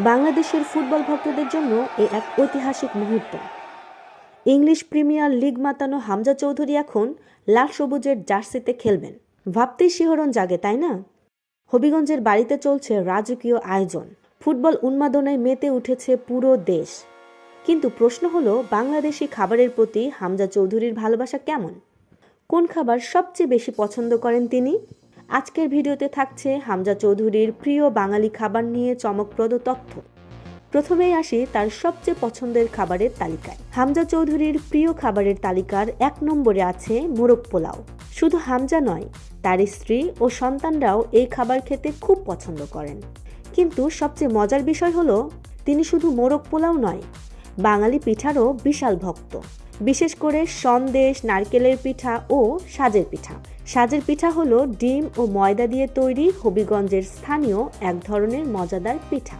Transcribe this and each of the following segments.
বাংলাদেশের ফুটবল ভক্তদের জন্য এ এক ঐতিহাসিক মুহূর্ত। ইংলিশ প্রিমিয়ার লিগ মাতানো হামজা চৌধুরী এখন লাল সবুজের জার্সিতে খেলবেন। ভাবতেই শিহরণ জাগে, তাই না? হবিগঞ্জের বাড়িতে চলছে রাজকীয় আয়োজন। ফুটবল উন্মাদনায় মেতে উঠেছে পুরো দেশ। কিন্তু প্রশ্ন হলো, বাংলাদেশি খাবারের প্রতি হামজা চৌধুরীর ভালোবাসা কেমন? কোন খাবার সবচেয়ে বেশি পছন্দ করেন তিনি? আজকের ভিডিওতে থাকছে হামজা চৌধুরীর প্রিয় বাঙালি খাবার নিয়ে চমকপ্রদ তথ্য। প্রথমেই আসি তার সবচেয়ে পছন্দের খাবারের তালিকায়। হামজা চৌধুরীর প্রিয় খাবারের তালিকার এক নম্বরে আছে মোরগ পোলাও। শুধু হামজা নয়, তার স্ত্রী ও সন্তানরাও এই খাবার খেতে খুব পছন্দ করেন। কিন্তু সবচেয়ে মজার বিষয় হলো, তিনি শুধু মোরগ পোলাও নয়, বাঙালি পিঠারও বিশাল ভক্ত। বিশেষ করে সন্দেশ, নারকেলের পিঠা ও সাজের পিঠা। সাজের পিঠা হলো ডিম ও ময়দা দিয়ে তৈরি হবিগঞ্জের স্থানীয় এক ধরনের মজাদার পিঠা।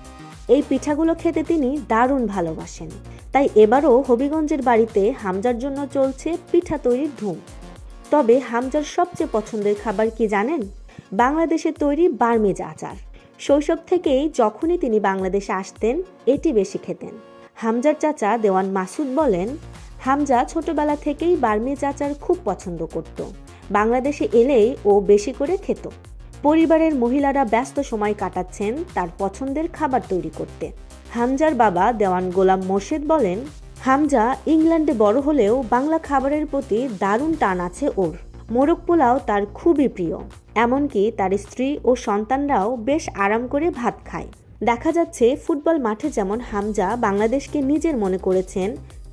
এই পিঠাগুলো খেতে তিনি দারুণ ভালোবাসেন। তাই এবারও হবিগঞ্জের বাড়িতে হামজার জন্য চলছে পিঠা তৈরির ধুম। তবে হামজার সবচেয়ে পছন্দের খাবার কি জানেন? বাংলাদেশে তৈরি বার্মিজ আচার। শৈশব থেকেই যখনই তিনি বাংলাদেশে আসতেন, এটি বেশি খেতেন। হামজার চাচা দেওয়ান মাসুদ বলেন হামজা ছোটবেলা থেকেই বার্মি চাচার খুব পছন্দ করত। বাংলাদেশে এলেই ও বেশি করে খেত। পরিবারের মহিলারা ব্যস্ত সময় কাটাচ্ছেন তার পছন্দের খাবার তৈরি করতে। হামজার বাবা দেওয়ান গোলাম মোর্শেদ বলেন, হামজা ইংল্যান্ডে বড় হলেও বাংলা খাবারের প্রতি দারুণ টান আছে ওর। মোরগ পোলাও তার খুবই প্রিয়। এমনকি তার স্ত্রী ও সন্তানরাও বেশ আরাম করে ভাত খায়। দেখা যাচ্ছে ফুটবল মাঠে যেমন হামজা বাংলাদেশকে নিজের মনে করেছেন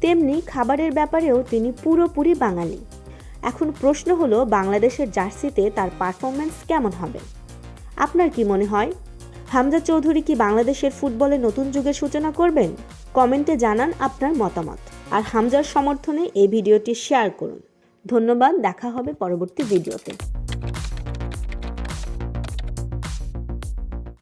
তেমনি খাবারের ব্যাপারেও তিনি পুরোপুরি বাঙালি। এখন প্রশ্ন হলো, বাংলাদেশের জার্সিতে তার পারফরম্যান্স কেমন হবে? আপনার কি মনে হয়? হামজা চৌধুরী কি বাংলাদেশের ফুটবলে নতুন যুগের সূচনা করবেন? কমেন্টে জানান আপনার মতামত। আর হামজার সমর্থনে এই ভিডিওটি শেয়ার করুন। ধন্যবাদ, দেখা হবে পরবর্তী ভিডিওতে।